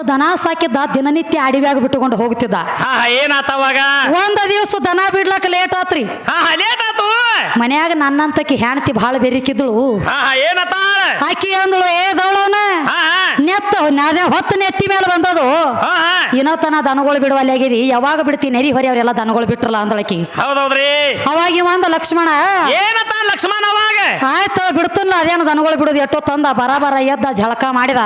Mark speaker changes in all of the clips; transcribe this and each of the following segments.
Speaker 1: ದನ ಸಾಕಿದ್ದ ದಿನನಿತ್ಯ ಅಡಿವ್ಯಾಗ ಬಿಟ್ಟುಕೊಂಡು ಹೋಗ್ತಿದ್ದ.
Speaker 2: ಹಾ ಹಾ ಏನಾತ
Speaker 1: ಒಂದ ದಿವಸ ದನ ಬಿಡ್ಲಕ್ಕ ಲೇಟ್ ಆತ್ರಿ.
Speaker 2: ಲೇಟ್ ಆತು.
Speaker 1: ಮನ್ಯಾಗ ನನ್ನಂತಕಿ ಹೆಣ್ತಿ ಬಹಳ ಬೆರಿಕಿದ್ಳು.
Speaker 2: ಹಾ ಹಾ ಏನತ್ತ
Speaker 1: ಆಕಿ ಅಂದಳು ಏ
Speaker 2: ದೌಳವನ
Speaker 1: ನೆತ್ತ ಹೊತ್ತು ನೆತ್ತಿ ಮೇಲೆ ಬಂದದು.
Speaker 2: ಹಾ ತನ
Speaker 1: ಇನ್ನತನ ದನಗಳು ಬಿಡುವಲ್ಲಿ ಆಗಿರಿ ಯಾವಾಗ ಬಿಡ್ತೀನಿ ನೆರಿ ಹೊರಿ ಅವರೆಲ್ಲ ದನಗಳು ಬಿಟ್ರಲ್ಲ ಅಂದಳಕಿ.
Speaker 2: ಹೌದೌದ್ರಿ.
Speaker 1: ಅವಾಗ ಲಕ್ಷ್ಮಣ
Speaker 2: ಏನತ್ತ ಲಕ್ಷ್ಮಣ?
Speaker 1: ಆಯ್ತು ಬಿಡ್ತಲ್ಲ ಅದೇನು ದನಗಳು ಬಿಡುದು ಎಷ್ಟೋ ತಂದ ಬರಾಬರ ಬರ ಎದ್ದ ಝಳಕ ಮಾಡಿದ.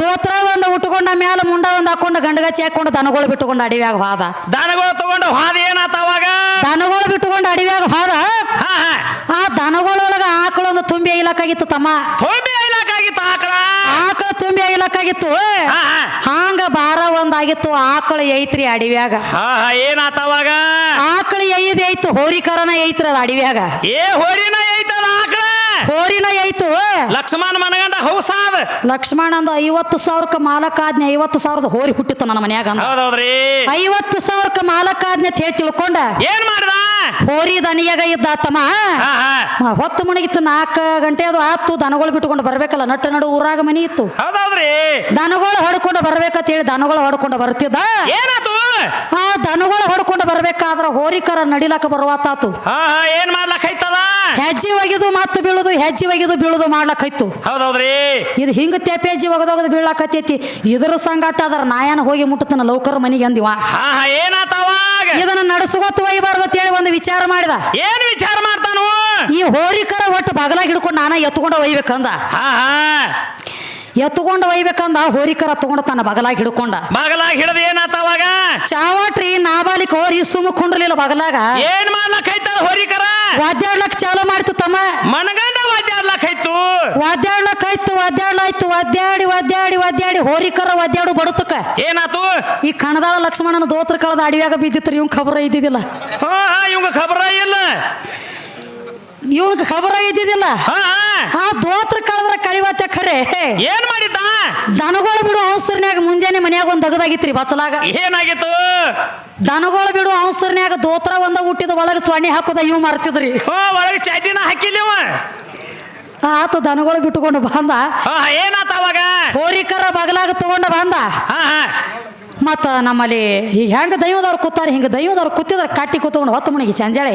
Speaker 1: ದೋತ್ರ ಒಂದು ಉಟ್ಕೊಂಡ ಮ್ಯಾಲ ಮುಂಡ ಒಂದ್ ಹಾಕೊಂಡು ಗಂಡಗಚ್ಚಿ ಹಾಕೊಂಡು ದನಗಳು ಬಿಟ್ಟುಕೊಂಡು ಅಡಿವ್ಯಾಗ ಹೋದ.
Speaker 2: ದನಗಳು ತಗೊಂಡು ಹಾದ ಏನಾತ ಅವಾಗ?
Speaker 1: ದನಗಳು ಬಿಟ್ಟುಕೊಂಡು ಅಡಿವ್ಯಾಗ ಹೋದ? ಆ ದನಗಳೊಳಗ ಆಕಳೊಂದು ತುಂಬಿ ಐಲಕ್ಕಾಗಿತ್ತು ತಮ್ಮ.
Speaker 2: ತುಂಬಿ ಐಲಾಕಾಗಿತ್ತು ಆಕಳ?
Speaker 1: ಆಕಳ ತುಂಬಿ ಐಲಕ್ಕಾಗಿತ್ತು. ಹಾಂಗ ಬಾರ ಒಂದಾಗಿತ್ತು ಆಕಳ ಐತ್ರಿ ಅಡಿವ್ಯಾಗ.
Speaker 2: ಏನಾತ ಅವಾಗ?
Speaker 1: ಆಕಳ ಐದ್ ಐತು ಹೋರಿಕರನ ಐತ್ರಿ ಅದ ಅಡಿವ್ಯಾಗ.
Speaker 2: ಏ ಹೋರಿನ
Speaker 1: ಹೋರಿನ ಐತು.
Speaker 2: ಲಕ್ಷ್ಮಣ ಮನಗಂಡ ಹೌಸಾದ
Speaker 1: ಲಕ್ಷ್ಮಣ ಅಂದ ಐವತ್ತು ಸಾವಿರಕ್ಕೆ ಮಾಲಕಾದ್ನೆ ಐವತ್ತು ಸಾವಿರದ ಹೋರಿ ಹುಟ್ಟಿತ್ತು ನನ್ನ ಮನ್ಯಾಗ.
Speaker 2: ಹೌದೌದ್ರಿ.
Speaker 1: ಐವತ್ತು ಸಾವಿರಕ್ಕೆ ಮಾಲಕಾದ್ನೆ ಅಂತ ಹೇಳಿ ತಿಳ್ಕೊಂಡ.
Speaker 2: ಏನ್ ಮಾಡ್ದ?
Speaker 1: ಹೋರಿ ದನಿಯಾಗ ಇದ್ದ ತಮ್ಮ ಹೊತ್ತು ಮುಣಗಿತ್ತು ನಾಲ್ಕು ಗಂಟೆ ಅದು ಆತು ದನಗಳು ಬಿಟ್ಕೊಂಡು ಬರ್ಬೇಕಲ್ಲ ನಟ್ಟ ನಡು ಊರಾಗ ಮನಿ ಇತ್ತು.
Speaker 2: ಹೌದೌದ್ರಿ.
Speaker 1: ದನಗಳು ಹೊಡ್ಕೊಂಡು ಬರ್ಬೇಕಂತ ಹೇಳಿ ದನಗಳು ಹೊಡ್ಕೊಂಡು ಬರ್ತಿದ್ದ.
Speaker 2: ಏನಾತು?
Speaker 1: ಆ ದನಗಳು ಹೊಡ್ಕೊಂಡು ಬರ್ಬೇಕಾದ್ರ ಹೋರಿಕರ ನಡಿಲಕ್ಕ ಬರುವಾತಾತು.
Speaker 2: ಏನ್ ಮಾಡ್ಲಕ್ ಐತದ?
Speaker 1: ಒಗಿದು ಮತ್ತೆ ಬೀಳುದು ಹೆಜ್ಜೆ ಒಗೆದು ಬೀಳುದು ಮಾಡ್ಲಕ್ಕೈತು
Speaker 2: ಹೌದೌದ್ರಿ?
Speaker 1: ಇದು ಹಿಂಗ ತೆಪ್ಪೆಜ್ಜಿ ಒಗದೊಗದು ಬೀಳಾಕತ್ತೈತಿ. ಇದರ ಸಂಗಾಟ ಅದರ ನಾಯನ ಹೋಗಿ ಮುಟ್ಟತನ ಲೌಕರ್ ಮನಿಗೆ ಅಂದಿವ.
Speaker 2: ಹಾ
Speaker 1: ಇದನ್ನ ನಡೆಸುವತ್ತು ಒಯ್ಬಾರ್ದು ಅಂತೇಳಿ ಒಂದು ವಿಚಾರ ಮಾಡಿದ.
Speaker 2: ಏನ್ ವಿಚಾರ ಮಾಡ್ತಾನು?
Speaker 1: ಈ ಹೋರಿಕರ ಒಟ್ಟು ಬಗಲಾಗಿ ಹಿಡ್ಕೊಂಡು ನಾನ ಎತ್ಕೊಂಡು ಒಯ್ಬೇಕಂದ. ಎತ್ಕೊಂಡು ಒಯ್ಬೇಕಂದ ಹೋರಿಕರ ತಗೊಂಡ ತನ್ನ ಬಗಲಾಗಿ ಹಿಡ್ಕೊಂಡ.
Speaker 2: ಬಗಲಾಗಿ ಹಿಡಿದ ಏನಾತ ಅವಾಗ?
Speaker 1: ಚಾವಾಟ್ರಿ ನಾಬಾಲಿಕ್ ಹೋರಿ ಸುಮ್ಮ ಕುಂಡ್ರಲಿಲ್ಲ ಬಗಲಾಗ.
Speaker 2: ಏನ್ ಮಾಡ್ಲಕ್ ಐತದ ಹೋರಿಕರ?
Speaker 1: ವಾದ್ಯಾಡ್ಲಕ್ ಚಾಲು ಮಾಡ್ತು ತಮ್ಮ.
Speaker 2: ಮನಗಂಡ ವಾದ್ಯಾಡ್ಲಕ್ ಐತು
Speaker 1: ವಾದ್ಯಾಡ್ಲಕ್ ಆಯ್ತು ವಾದ್ಯಾಡ್ಲಾಯ್ತು ವಾದ್ಯಾಡಿ ವಾದ್ಯಾಡಿ ವಾದ್ಯಾಡಿ ಹೋರಿಕರ ವಾದ್ಯಾಡು ಬಡುತ್ತಕ
Speaker 2: ಏನಾತು?
Speaker 1: ಈ ಕಣದಾಳ ಲಕ್ಷ್ಮಣನ ದೋತ್ರ ಕಳದ ಅಡಿವ್ಯಾಗ ಬಿದ್ದಿತ್ರಿ ಇವ್ ಖಬರ ಇದ್ದಿದ್ದಿಲ್ಲ.
Speaker 2: ಹಾ ಇವಂಗ ಖಬರ ಇಲ್ಲ.
Speaker 1: ಇವನ್ ಖಬರ ಇದ್ದಿದ್ದಿಲ್ಲ
Speaker 2: ಹಾ ಹಾ.
Speaker 1: ಆ ದೋತ್ರ ಕಳದ್ರ ಕಳಿವತ್ತೆ ಖರೆ.
Speaker 2: ಏನ್ ಮಾಡಿದ್ದ?
Speaker 1: ದನಗಳು ಬಿಡು ಅವಸರ್ನ್ಯಾಗ ಮುಂಜಾನೆ ಮನ್ಯಾಗ ಒಂದ್ ದಗದಾಗಿತ್ರಿ ಬಚ್ಚಲಾಗ.
Speaker 2: ಏನಾಗಿತ್ತು?
Speaker 1: ದನಗಳು ಬಿಡು ಅವಸರ್ನ್ಯಾಗ ದೋತ್ರ ಒಂದ ಹುಟ್ಟಿದ ಒಳಗ ಸ್ವಾಣಿ ಹಾಕೋದ ಇವ್ ಮರ್ತಿದ್ರಿ.
Speaker 2: ಒಳಗ ಒಳಗೆ ಚಡ್ಡಿನ ಹಾಕಿಲ್ಲಿವ
Speaker 1: ಆತ ದನಗಳು ಬಿಟ್ಟುಕೊಂಡು ಬಂದ.
Speaker 2: ಏನಾತ ಅವಾಗ?
Speaker 1: ಹೋರಿಕರ ಬಗಲಾಗ ತಗೊಂಡ ಬಂದ.
Speaker 2: ಹಾ ಹಾ.
Speaker 1: ಮತ್ತ ನಮ್ಮಲ್ಲಿ ಈಗ ಹೆಂಗ ದೈವದವ್ರು ಕೂತಾರೆ ಹಿಂಗ ದೈವದವ್ರು ಕೂತಿದ್ರೆ ಕಟ್ಟಿ ಕೂತ್ಕೊಂಡು ಹೊತ್ತು ಮುಣಿಗೆ ಸಂಜಾಳೆ.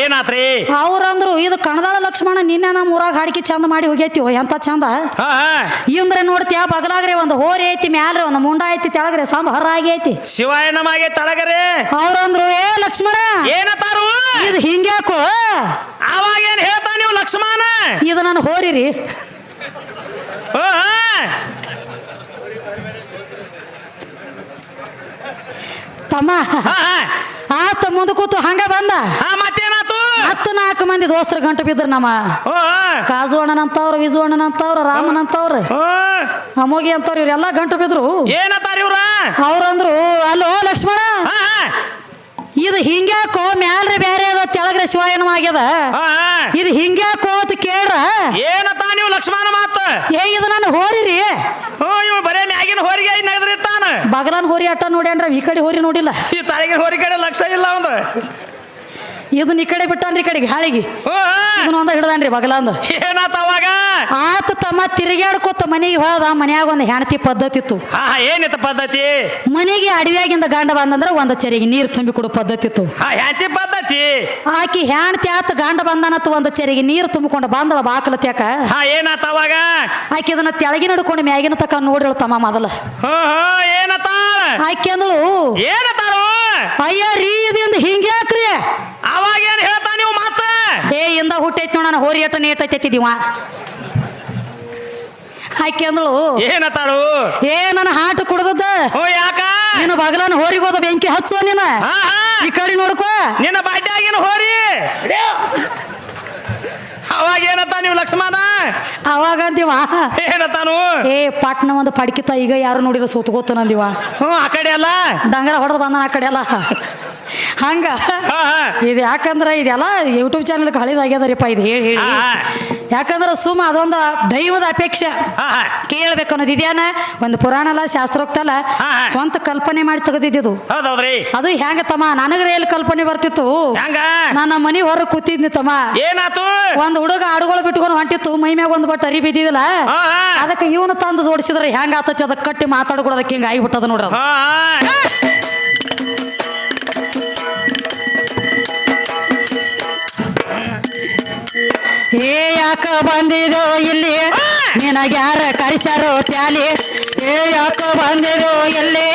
Speaker 2: ಏನಾತ್ರಿ?
Speaker 1: ಅವ್ರಂದ್ರು ಇದು ಕಣದಾಳ ಲಕ್ಷ್ಮಣ ನಿನ್ನೆ ನಮ್ಮ ಊರಾಗ ಹಾಡಿಕೆ ಚಂದ ಮಾಡಿ ಹೋಗೈತಿ ಎಂತ ಚಂದ. ಇಂದ್ರೆ ನೋಡ್ತೀಯ ಬಗಲಾಗ್ರೆ ಒಂದು ಹೋರಿ ಐತಿ ಮ್ಯಾಲ್ರೆ ಒಂದು ಮುಂಡ ಐತಿ ತೆಳಗ್ರೆ ಸಾಂಬ ಹರ ಆಗೈತಿ.
Speaker 2: ಶಿವಾಯ ನಮಗೆ ತಳಗರೆ.
Speaker 1: ಅವ್ರಂದ್ರು ಏ ಲಕ್ಷ್ಮಣ
Speaker 2: ಏನತ್ತಾರು
Speaker 1: ಇದು ಹಿಂಗ್ಯಾಕೋ?
Speaker 2: ಅವಾಗ ಏನ್ ಹೇಳ್ತಾ ನೀವು ಲಕ್ಷ್ಮಣ?
Speaker 1: ಇದು ನನ್ನ ಹೋರಿರಿ
Speaker 2: ಹಾ ಹಾ.
Speaker 1: ತಮ್ಮ. ಆತ ಮುಂದೆ ಕೂತು ಹಂಗ ಬಂದ.
Speaker 2: ಮತ್ತೇನಾತು?
Speaker 1: ಹತ್ತು ನಾಲ್ಕು ಮಂದಿ ದೋಸ್ತರ ಗಂಟು ಬಿದ್ರು ನಮ್ಮ. ಕಾಜು ಅಣ್ಣನಂತವ್ರು ವಿಜು ಅಣ್ಣನಂತವ್ರು ರಾಮನಂತವ್ರು. ಅಮೋಗಿ ಅಂತವ್ರು ಇವರೆಲ್ಲ ಗಂಟು ಬಿದ್ರು.
Speaker 2: ಏನತ್ತಾರ ಇವ್ರ?
Speaker 1: ಅವ್ರಂದ್ರು ಅಲ್ಲೋ ಲಕ್ಷ್ಮಣ. ಇದು ಹಿಂಗ್ಯಾಕೋ ಮ್ಯಾಲ್ರಿ ಬೇರೆ ಅದ ತೆಳಗ್ರೆ ಶಿವಾಯನ ಆಗ್ಯದ. ಇದು ಹಿಂಗ್ಯಾಕೋ ಅಂತ ಕೇಳ್ರ.
Speaker 2: ಏನತ್ತ ನೀವು ಲಕ್ಷ್ಮಣ ಮಾತ?
Speaker 1: ಏ ಇದು ನನ್ನ ಹೋರಿರಿ.
Speaker 2: ಹ್ಞೂ ಇವ್ ಬರೇ ಮ್ಯಾಗಿನ ಹೋರಿಗೆ
Speaker 1: ಬಗಲನ್ ಹೋರಿ ಅಟ್ಟ ನೋಡ್ಯಾನ್ರ ಈ ಕಡೆ ಹೋರಿ ನೋಡಿಲ್ಲ.
Speaker 2: ಈ ತಾಳಿಗೆ ಹೋರಿ ಕಡೆ ಲಕ್ಷ ಇಲ್ಲ ಒಂದು
Speaker 1: ಇದನ್ನ ಈ ಕಡೆ ಬಿಟ್ಟಾನ್ರಿ ಈ ಕಡೆಗೆ ಹಾಳಿಗೆ. ಇದನ್ನ ಒಂದ ಹಿಡ್ದಾನ್ರಿ ಬಗಲಂದ.
Speaker 2: ಏನಾತ ಅವಾಗ?
Speaker 1: ಆತ ತಮ್ಮ ತಿರುಗಾಡ್ಕೊತ ಮನೆಗೆ ಹೋದ ಮನ್ಯಾಗ ಒಂದು ಹೆಣತಿ ಪದ್ಧತಿ ಇತ್ತು.
Speaker 2: ಏನಿತ್ತು ಪದ್ಧತಿ?
Speaker 1: ಮನೆಗೆ ಅಡವ್ಯಾಗಿಂದ ಗಂಡ ಬಂದಂದ್ರ ಒಂದ ಚರಿಗೆ ನೀರು ತುಂಬಿ ಕೊಡೋ ಪದ್ಧತಿ ಇತ್ತು.
Speaker 2: ಹಾ ಹ್ಯಾಂತಿ ಪದ್ಧತಿ?
Speaker 1: ಆಕಿ ಹೆಣ್ತಿ ಆತ ಗಂಡ ಬಂದನತ್ತ ಒಂದ ಚರಿಗೆ ನೀರು ತುಂಬಿಕೊಂಡು ಬಂದಳ ಬಾಕಲ ತ್ಯಾಕ
Speaker 2: ಏನಾತ ಅವಾಗ?
Speaker 1: ಆಕಿ ಅದನ್ನ ತೆಳಗಿ ನಡ್ಕೊಂಡು ಮ್ಯಾಗಿನ ತಕ ನೋಡಿಳು ತಮ್ಮ ಮೊದಲ.
Speaker 2: ಏನತ್ತ
Speaker 1: ಆಕಿ ಅಂದಳು
Speaker 2: ಏನತ್ತಾರು
Speaker 1: ಅಯ್ಯ ರೀ ಹಿಂಗೆ ಹಿಂಗ್ಯಾಕ್ರಿ?
Speaker 2: ಅವಾಗ ಏನ್ ಹೇಳ್ತಾ ನೀವು ಮಾತ?
Speaker 1: ಏ ಇಂದ ಹುಟ್ಟೈತಿ ನೋಡ ನಾನು ಹೋರಿ ಎಟ್ಟು ನೇಟೈತಿದಿವ ಆಯ್ಕೆ ಅಂದಳು
Speaker 2: ಏನತ್ತಾರು
Speaker 1: ಏ ನನ್ನ ಹಾಟು ಕುಡ್ದದ
Speaker 2: ಓ ಯಾಕ?
Speaker 1: ನೀನು ಬಗಲನ ಹೋರಿಗೆ ಹೋದ ಬೆಂಕಿ ಹಚ್ಚು ನೀನ. ಈ ಕಡೆ ನೋಡ್ಕೋ.
Speaker 2: ನಿನ್ನ ಬಾಡ್ಯಾಗಿನ ಹೋರಿ. ಅವಾಗ ಏನತ್ತ ನೀವು ಲಕ್ಷ್ಮಣ?
Speaker 1: ಅವಾಗ ಅಂದಿವ
Speaker 2: ಏನತ್ತಾನು?
Speaker 1: ಏ ಪಾಟ್ನ ಒಂದು ಪಡ್ಕಿತ ಈಗ ಯಾರು ನೋಡಿರೋ ಸೂತ್ಕೋತ ನಂದಿವ
Speaker 2: ಹ್ಞೂ ಆ ಕಡೆ ಅಲ್ಲ.
Speaker 1: ಡಂಗರ ಹೊಡೆದು ಬಂದನ ಆ ಕಡೆ ಎಲ್ಲ ಹಂಗ?
Speaker 2: ಇದ್ ಯಾಕಂದ್ರ
Speaker 1: ಇದು ಯಾಕಂದ್ರೆ ಇದೆಲ್ಲ ಯೂಟ್ಯೂಬ್ ಚಾನಲ್ ಹಳಿದಾಗ್ಯದರಿಪ್ಪ ಇದು ಹೇಳಿ ಹೇಳಿ. ಯಾಕಂದ್ರೆ ಸುಮ್ಮ ಅದೊಂದು ದೈವದ ಅಪೇಕ್ಷೆ. ಕೇಳ್ಬೇಕು ಅನ್ನೋದು ಇದ್ಯಾನ? ಒಂದು ಪುರಾಣ ಅಲ್ಲ ಶಾಸ್ತ್ರೋಕ್ತ ಅಲ್ಲ
Speaker 2: ಹಾ, ಹಾ.
Speaker 1: ಸ್ವಂತ ಕಲ್ಪನೆ ಮಾಡಿ ತೆಗೆದಿದ್ದು ಅದು ಹೆಂಗ ತಮ್ಮ? ನನಗ್ರೆ ಎಲ್ಲಿ ಕಲ್ಪನೆ ಬರ್ತಿತ್ತು. ನನ್ನ ಮನೆ ಹೊರಗೆ ಕೂತಿದ್ನಿ ತಮ್ಮ.
Speaker 2: ಏನಾತು?
Speaker 1: ಒಂದ್ ಹುಡುಗ ಆಡುಗಳು ಬಿಟ್ಕೊಂಡು ಹೊಂಟಿತ್ತು ಮೈ ಮ್ಯಾಗ ಒಂದು ಬಟ್ ಅರಿ ಬಿದ್ದಿದಿಲ್ಲ. ಅದಕ್ಕೆ ಇವನು ತಂದು ಜೋಡಿಸಿದ್ರೆ ಹೆಂಗ ಆತತಿ? ಅದಕ್ಕೆ ಕಟ್ಟಿ ಮಾತಾಡ್ಕೊಡೋದಕ್ಕೆ ಹಿಂಗ ಆಗಿಬಿಟ್ಟದ ನೋಡ್ರಿ ಏ ಯಾಕ ಬಂದಿದೋ ಇಲ್ಲಿ? ನಿನಗ್ಯಾರ ಕಳಿಸ್ಯಾರೋ ಟ್ಯಾಲಿ ಏ ಯಾಕ ಬಂದಿದೋ ಇಲ್ಲಿ?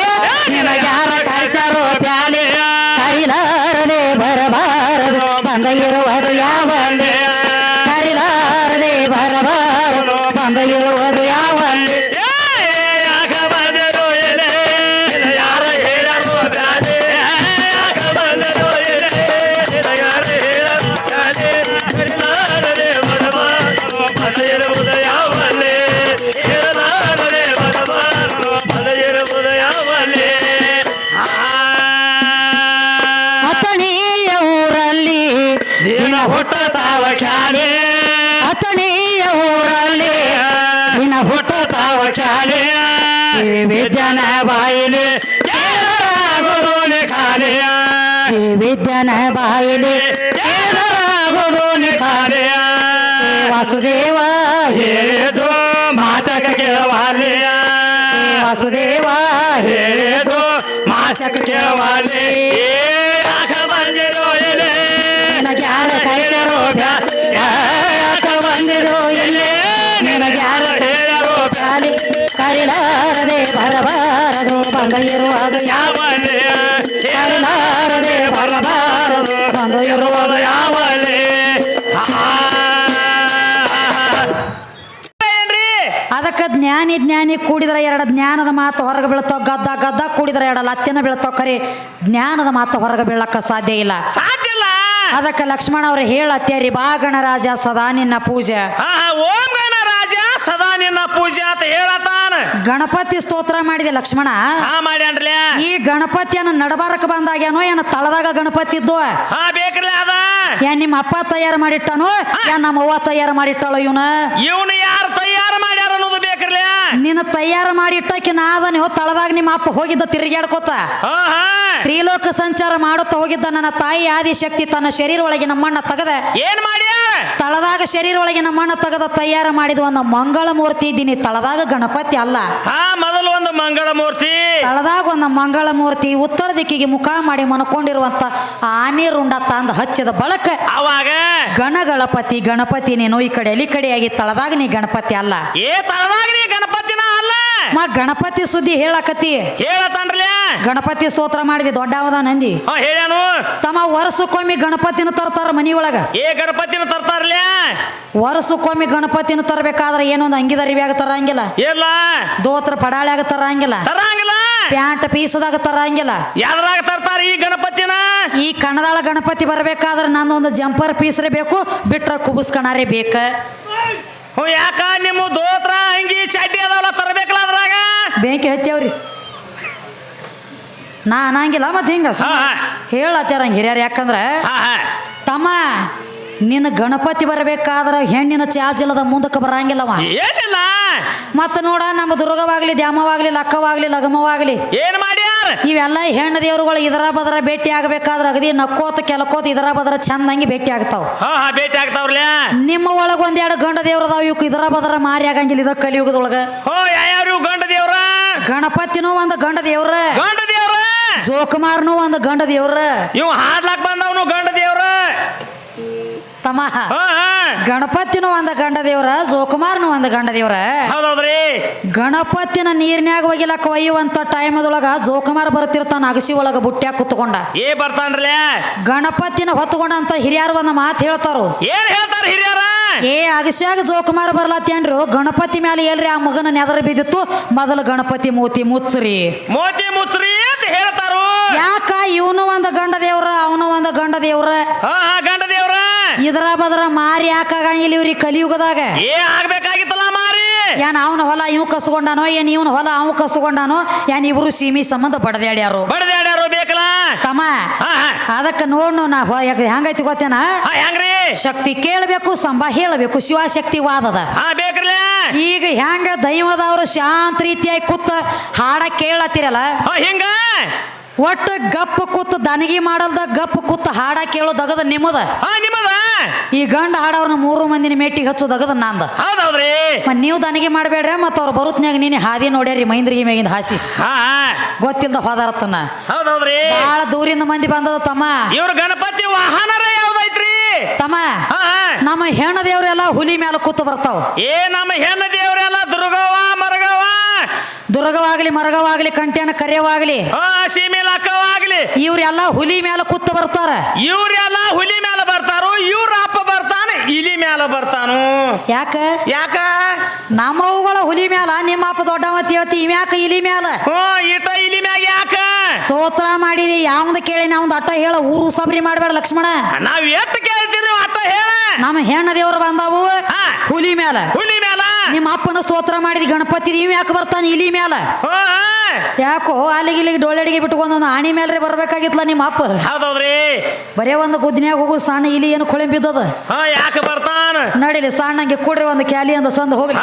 Speaker 2: ಹುಟ್ಟತಾವ ಖ್ಯಾಲಿ
Speaker 1: ಅತಣಿಯ ಊರಲ್ಲಿ ದಿನ ಹುಟ್ಟುತ್ತಾವ ಚಾಲಿ ಈ ವಿದ್ಯನ ಬಾಯಿಲಿ
Speaker 2: ಗುರುನಿ ಖಾಲಿಯ
Speaker 1: ಈ ವಿದ್ಯನ ಬಾಯಿಲಿ
Speaker 2: ಏನಾಗುವುದು ನಿಖಾಲಿಯ
Speaker 1: ಏ ವಾಸುದೇವ
Speaker 2: ಹೇಳಿದು ಮಾತಕ ಕೇಳವಾಲಿಯ
Speaker 1: ಏ ವಾಸುದೇವ
Speaker 2: ಹೇಳಿದು ಮಾತಕ ಕೇಳವಾಲಿ ಯಾಕ ಬಂದಿರೋ ಎಲೆ
Speaker 1: ನಿನಗ್ಯಾರ ಕೈಸರೋ ಯಾಕ ಬಂದಿರೋ ಎಲ್ಲಿ ನಿನಗ್ಯಾರ
Speaker 2: ಹೇಳೋ
Speaker 1: ಚಾಲಿ ಕರಿಲಾರದೆ ಬರಬಾರದು ಬಂದ ಇರುವುದು ಯಾವ ಕರಿಲಾರದೆ ಬರಬಾರದು ಬಂದ ಇರುವುದು ಯಾವ
Speaker 2: ಯಾವಲಿ
Speaker 1: ಅದಕ್ಕೆ ಜ್ಞಾನಿ ಜ್ಞಾನಿ ಕೂಡಿದ್ರೆ ಎರಡು ಜ್ಞಾನದ ಮಾತು ಹೊರಗೆ ಬೀಳ್ತಾವ ಗದ್ದ ಗದ್ದ ಕೂಡಿದ್ರೆ ಎರಡು ಲತ್ತಿನ ಬೀಳ್ತಾವ ಕರೆ. ಜ್ಞಾನದ ಮಾತು ಹೊರಗೆ ಬೀಳಕ್ಕ ಸಾಧ್ಯ ಇಲ್ಲ. ಅದಕ್ಕೆ ಲಕ್ಷ್ಮಣ ಅವ್ರು ಹೇಳತ್ತೇರಿ ಬಾ ಗಣರಾಜ ಸದಾ ನಿನ್ನ ಪೂಜೆ.
Speaker 2: ಹಾ ಹಾ ಓಂ ಗಣರಾಜ ಸದಾ ನಿನ್ನ ಪೂಜೆ ಅಂತ ಹೇಳತಾನ
Speaker 1: ಗಣಪತಿ ಸ್ತೋತ್ರ ಮಾಡಿದೆ ಲಕ್ಷ್ಮಣ.
Speaker 2: ಹಾ
Speaker 1: ಈ ಗಣಪತಿಯನ್ನ ನಡಬಾರಕ ಬಂದಾಗ್ಯಾನೋ ಏನ ತಳದಾಗ ಗಣಪತಿ ಇದ್ದು?
Speaker 2: ಹಾ ಬೇಕ್ರಲ್ಲ ಅದ.
Speaker 1: ಏನ್ ನಿಮ್ಮ ಅಪ್ಪ ತಯಾರು ಮಾಡಿಟ್ಟನು ಏನ್ ನಮ್ಮ ಅವ್ವ ತಯಾರು ಮಾಡಿಟ್ಟಾಳೋ ಇವನ?
Speaker 2: ಇವನು ಯಾರು ತಯಾರು ಮಾಡ್ಯಾರ ಅನ್ನೋದು ಬೇಕ್ರಲ್ಲ
Speaker 1: ನಿನ್ನ ತಯಾರು ಮಾಡಿ ಇಟ್ಟಕ್ಕೆ ನಾದನೆ ಹೋ ತಳದಾಗ ನಿಮ್ಮ ಅಪ್ಪ ಹೋಗಿದ್ದ ತಿರುಗಾಡ್ಕೋತ
Speaker 2: ಹಾ ಹಾ.
Speaker 1: ತ್ರಿಲೋಕ ಸಂಚಾರ ಮಾಡುತ್ತಾ ಹೋಗಿದ್ದ ನನ್ನ ತಾಯಿ ಆದಿಶಕ್ತಿ ತನ್ನ ಶರೀರ ಒಳಗೆ ನಮ್ಮಣ್ಣ ತೆಗೆದ.
Speaker 2: ಏನ್ ಮಾಡಿ
Speaker 1: ತಳದಾಗ ಶರೀರ ಒಳಗೆ ನಮ್ಮಣ್ಣ ತೆಗೆದ ತಯಾರು ಮಾಡಿದ ಒಂದು ಮಂಗಳ ಮೂರ್ತಿ ಇದ್ದೀನಿ. ತಳದಾಗ ಗಣಪತಿ ಅಲ್ಲ.
Speaker 2: ಹಾ ಮೊದಲು ಒಂದು ಮಂಗಳ ಮೂರ್ತಿ.
Speaker 1: ತಳದಾಗ ಒಂದು ಮಂಗಳ ಮೂರ್ತಿ ಉತ್ತರ ದಿಕ್ಕಿಗೆ ಮುಖ ಮಾಡಿ ಮನಕೊಂಡಿರುವಂತ ಆನೆ ರುಂಡ ತಂದು ಹಚ್ಚಿದ ಬಳಕ.
Speaker 2: ಅವಾಗ?
Speaker 1: ಗಣ ಗಣಪತಿ ಗಣಪತಿ ನೀನು ಈ ಕಡೆ ಈ ಕಡೆಯಾಗಿ ತಳದಾಗ ನೀ ಗಣಪತಿ ಅಲ್ಲ.
Speaker 2: ಏ ತಳದಾಗ ನೀ ಗಣಪತಿನ ಅಲ್ಲ?
Speaker 1: ಮ ಗಣಪತಿ ಸುದ್ದಿ ಹೇಳಕತಿ
Speaker 2: ಹೇಳತಾನ್ರಲ್ಲ
Speaker 1: ಗಣಪತಿ ಸ್ತೋತ್ರ ಮಾಡಿದ್ವಿ ದೊಡ್ಡವದ ನಂದಿ.
Speaker 2: ಹಾ ಹೇಳ್ಯಾನು.
Speaker 1: ತಮ್ಮ ವರ್ಷಕ್ಕೊಮ್ಮೆ ಗಣಪತಿನ ತರ್ತಾರ ಮನಿ ಒಳಗ
Speaker 2: ಏ ಗಣಪತಿನ ತರ್ತಾರಲ್ಲ
Speaker 1: ವರ್ಷಕ್ಕೊಮ್ಮೆ ಗಣಪತಿನ ತರಬೇಕಾದ್ರೆ ಏನೊಂದು ಅಂಗಿದ ಆಗ ತರಂಗಿಲ್ಲ.
Speaker 2: ಇಲ್ಲ.
Speaker 1: ದೋತ್ರ ಪಡಾಳ್ಯಾಗ ತರಂಗಿಲ್ಲ.
Speaker 2: ತರಂಗಿಲ್ಲ?
Speaker 1: ಪ್ಯಾಂಟ್ ಪೀಸದಾಗ ತರಂಗಿಲ್ಲ.
Speaker 2: ಯಾವ್ದ್ರಾಗ ತರ್ತಾರ ಈ ಗಣಪತಿನ?
Speaker 1: ಈ ಕಣದಾಳ ಗಣಪತಿ ಬರ್ಬೇಕಾದ್ರೆ ನಂದೊಂದು ಜಂಪರ್ ಪೀಸ್ರೆ ಬೇಕು ಬಿಟ್ರ ಕುಬುಸ್ಕಣಾರೇ ಬೇಕ.
Speaker 2: ಹ್ಞೂ ಯಾಕ? ನಿಮ್ಮ ದೋತ್ರ ಅಂಗಿ ಚಡ್ಡಿ ಅದಾವಲ್ಲ ತರಬೇಕಲ್ಲ ಅದ್ರಾಗ?
Speaker 1: ಬೆಂಕಿ ಹತ್ತೇವ್ರಿ ನಾ ಅನ್ನಂಗಿಲ್ಲ ಮತ್ತೆ ಹಿಂಗ ಹೇಳತ್ತಾರ ಹಂಗ ಹಿರಿಯರು ಯಾಕಂದ್ರೆ ತಮ್ಮ ನಿನ್ನ ಗಣಪತಿ ಬರಬೇಕಾದ್ರ ಹೆಣ್ಣಿನ ಚಾರ್ಜ್ ಇಲ್ಲದ ಮುಂದಕ್ಕೆ ಬರಂಗಿಲ್ಲವ.
Speaker 2: ಏನಿಲ್ಲ.
Speaker 1: ಮತ್ತೆ ನೋಡ ನಮ್ಮ ದುರ್ಗವಾಗ್ಲಿ ದ್ಯಾಮವಾಗ್ಲಿ ಲಕ್ಕವಾಗ್ಲಿ ಲಗಮವಾಗ್ಲಿ.
Speaker 2: ಏನ್
Speaker 1: ಇವೆಲ್ಲ ಹೆಣ್ಣು ದೇವ್ರುಗಳು ಇದರ ಬದರ ಭೇಟಿ ಆಗಬೇಕಾದ್ರೆ ಅಗದಿ ನಕ್ಕೋತ ಕೆಲಕೋತ ಇದರ ಬದರ ಚಂದಂಗಿ ಭೇಟಿ ಆಗ್ತಾವ.
Speaker 2: ಹಾ ಹಾ ಭೇಟಿ ಆಗ್ತಾವ್ರಲ್ಲ?
Speaker 1: ನಿಮ್ಮ ಒಳಗ ಒಂದೆರಡು ಗಂಡ ದೇವ್ರ ಅದಾವ ಇವಕ್ಕೆ ಇದರ ಬದರ ಮಾರಿ ಆಗಂಗಿಲ್ಲ ಇದ ಕಲಿಯುಗದೊಳಗ.
Speaker 2: ಹೋ ಗಂಡ ದೇವ್ರ?
Speaker 1: ಗಣಪತಿನೂ ಒಂದು ಗಂಡ ದೇವ್ರ.
Speaker 2: ಗಂಡ ದೇವ್ರ?
Speaker 1: ಜೋಕುಮಾರ್ನು ಒಂದು ಗಂಡ ದೇವ್ರ.
Speaker 2: ಇವ್ ಹಾಡ್ಲಾಕ್ ಬಂದವನು ಗಂಡ
Speaker 1: ತಮ್ಮ ಗಣಪತಿನೂ ಒಂದ ಗಂಡ ದೇವ್ರ ಜೋಕುಮಾರ್ನು ಒಂದ ಗಂಡ ದೇವ್ರ.
Speaker 2: ಹೌದೌದ್ರಿ.
Speaker 1: ಗಣಪತಿನ ನೀರ್ನ್ಯಾಗ ಒಗಿಲಕ್ಕ ಒಯ್ಯುವಂತ ಟೈಮದೊಳಗ ಜೋಕುಮಾರ್ ಬರ್ತಿರ್ತಾನ ಅಗಸಿ ಒಳಗ ಬುಟ್ಟ್ಯಾಗ ಕುತ್ಕೊಂಡ.
Speaker 2: ಏ ಬರ್ತಾನ್ರಲ್ಲ
Speaker 1: ಗಣಪತಿನ ಹೊತ್ಕೊಂಡಂತ ಹಿರಿಯರು ಒಂದ ಮಾತು ಹೇಳ್ತಾರು.
Speaker 2: ಏನ್ ಹೇಳ್ತಾರ ಹಿರಿಯರ?
Speaker 1: ಏ ಅಗಸ್ಯಾಗ ಜೋಕುಮಾರ್ ಬರ್ಲತ್ತೇನ್ರು ಗಣಪತಿ ಮ್ಯಾಲೆ ಎಲ್ರಿ ಆ ಮಗನ ನೆದರ ಬಿದ್ದಿತ್ತು ಮೊದಲು ಗಣಪತಿ ಮೂತಿ ಮುಚ್ಚ್ರಿ.
Speaker 2: ಮೋತಿ ಮುತ್ರಿ ಅಂತ ಹೇಳ್ತಾರು.
Speaker 1: ಯಾಕ ಇವನು ಒಂದ ಗಂಡ ದೇವ್ರ ಅವನು ಒಂದ ಗಂಡ ದೇವ್ರ. ಇದ್ರ ಬದರ ಮಾರಿ ಯಾಕಾಗಂಗಿಲ್ಲ ಇವ್ರಿ ಕಲಿಯುಗದಾಗ.
Speaker 2: ಏ ಆಗ್ಬೇಕಾಗಿತ್ತಲ್ಲ ಮಾರಿ?
Speaker 1: ಏನ್ ಅವನ ಹೊಲ ಇವ್ ಕಸ್ಕೊಂಡಾನೋ ಏನ್ ಇವನ ಹೊಲ ಅವ್ ಕಸ್ಕೊಂಡಾನೋ ಏನ್ ಇಬ್ರು ಸೀಮಿ ಸಂಬಂಧ ಬಡದ್ಯಾಡ್ಯಾರು
Speaker 2: ಬಡದ್ಯಾಡ್ಯಾರು ಬೇಕಲ್ಲ?
Speaker 1: ತಮ್ಮ ಅದಕ್ಕೆ ನೋಡ್ ನಾ ಹೆಂಗೈತಿ ಗೊತ್ತೇನ?
Speaker 2: ಹೆಂಗ್ರಿ?
Speaker 1: ಶಕ್ತಿ ಕೇಳಬೇಕು ಸಂಬ ಹೇಳಬೇಕು ಶಿವಶಕ್ತಿ ವಾದದ
Speaker 2: ಬೇಕ್ರಲ್ಲ
Speaker 1: ಈಗ ಹೆಂಗ ದೈವದವರು ಶಾಂತ ರೀತಿಯಾಗಿ ಕೂತ ಹಾಡ ಕೇಳತ್ತಿರಲ್ಲ?
Speaker 2: ಹಿಂಗ?
Speaker 1: ಒಟ್ಟು ಗಪ್ಪ ಕೂತ್ ದನಗಿ ಮಾಡಲ್ದ ಗಪ್ಪ ಕೂತ್ ಹಾಡ ಕೇಳೋದಗದ ನಿಮ್ಮದ ಈ ಗಂಡ ಹಾಡವ್ರನ್ನ ಮೂರು ಮಂದಿನ ಮೇಟಿಗೆ ಹಚ್ಚೋದಗದ ನಂದ.
Speaker 2: ಹೌದೌದ್ರಿ.
Speaker 1: ಮತ್ ನೀವು ದನಿಗೆ ಮಾಡಬೇಡ್ರಿ ಮತ್ತ ಅವ್ರ ಬರುತ್ನ್ಯಾಗ ನೀನೆ ಹಾದಿ ನೋಡ್ಯಾರಿ ಮೈಂದ್ರಿಗೆ ಮ್ಯಾಗಿಂದ ಹಾಸಿ.
Speaker 2: ಹಾ
Speaker 1: ಗೊತ್ತಿಲ್ದ ಹೋದಾರತ್ತನ.
Speaker 2: ಹೌದೌದ್ರಿ.
Speaker 1: ಬಹಳ ದೂರಿಂದ ಮಂದಿ ಬಂದದ ತಮ್ಮ.
Speaker 2: ಇವ್ರ ಗಣಪತಿ ವಾಹನರ ಯಾವ್ದೈತ್ರಿ?
Speaker 1: ತಮ್ಮ
Speaker 2: ಹಾ
Speaker 1: ನಮ್ಮ ಹೆಣ್ಣ ದೇವ್ರೆಲ್ಲ ಹುಲಿ ಮ್ಯಾಲ ಕೂತು ಬರ್ತಾವ.
Speaker 2: ಏ ನಮ್ಮ ಹೆಣ್ಣ ದೇವ್ರೆಲ್ಲ ದುರ್ಗವ ಮರಗವ್ವ.
Speaker 1: ದುರ್ಗವಾಗ್ಲಿ ಮರಗವಾಗ್ಲಿ ಕಂಟ್ಯಾನ ಕರೆಯವಾಗ್ಲಿ.
Speaker 2: ಸೀಮೆ ಲಕ್ಕವಾಗ್ಲಿ.
Speaker 1: ಇವ್ರೆಲ್ಲ ಹುಲಿ ಮ್ಯಾಲ ಕೂತು ಬರ್ತಾರ.
Speaker 2: ಇವ್ರೆಲ್ಲ ಹುಲಿ ಇವ್ರ ಅಪ್ಪ ಬರ್ತಾನ ಇಲಿ ಮ್ಯಾಲ ಬರ್ತಾನು.
Speaker 1: ಯಾಕ?
Speaker 2: ಯಾಕ?
Speaker 1: ನಮ್ಮವುಗಳ ಹುಲಿ ಮ್ಯಾಲ ನಿಮ್ಮ ಅಪ್ಪ ದೊಡ್ಡವ ಅಂತ ಹೇಳ್ತಿ ಇವ್ಯಾಕ ಇಲಿ ಮ್ಯಾಲ?
Speaker 2: ಹ್ಞೂ ಇಟ ಇಲಿ ಮ್ಯಾಗ ಯಾಕ?
Speaker 1: ಸ್ತೋತ್ರ ಮಾಡಿದಿ ಯಾವ್ದು ಕೇಳಿ ನಾವ್ ಅಟ್ಟ ಹೇಳ ಊರು ಸಬರಿ ಮಾಡಬೇಡ ಲಕ್ಷ್ಮಣ.
Speaker 2: ನಾವ್ ಎತ್ತ ಕೇಳ್ತೀರಿ ಅಟ್ಟ ಹೇಳ?
Speaker 1: ನಮ್ಮ ಹೆಣ್ಣ ದೇವ್ರು ಬಂದಾವು. ಹುಲಿ ಮ್ಯಾಲ.
Speaker 2: ಹುಲಿ ಮ್ಯಾಲ?
Speaker 1: ನಿಮ್ಮ ಅಪ್ಪನ ಸ್ತೋತ್ರ ಮಾಡಿದಿ ಗಣಪತಿ ಇವ್ ಯಾಕೆ ಬರ್ತಾನೆ ಇಲಿ ಮ್ಯಾಲ?
Speaker 2: ಹ್ಞೂ.
Speaker 1: ಯಾಕೋ ಅಲ್ಲಿಗೆ ಇಲ್ಲಿಗೆ ಡೋಳಡಿಗೆ ಬಿಟ್ಕೊಂಡು ಒಂದು ಆಣಿ ಮೇಲೆ ಬರ್ಬೇಕಾಗಿತ್ತಲ್ಲ ನಿಮ್ಮ ಅಪ್ಪ?
Speaker 2: ಹೌದೌದ್ರಿ.
Speaker 1: ಬರೇ ಒಂದು ಗುದ್ನ್ಯಾಗ ಹೋಗು ಸಣ್ಣ ಇಲಿ ಏನು ಕೊಳೆ ಬಿದ್ದದ
Speaker 2: ಹಾ ಯಾಕೆ ಬರ್ತಾನ?
Speaker 1: ನಡಿಲಿ ಸಣ್ಣಂಗೆ ಕೂಡ್ರಿ ಒಂದು ಕ್ಯಾಲಿ ಅಂತ ಸಂದ ಹೋಗ್ಲಿ.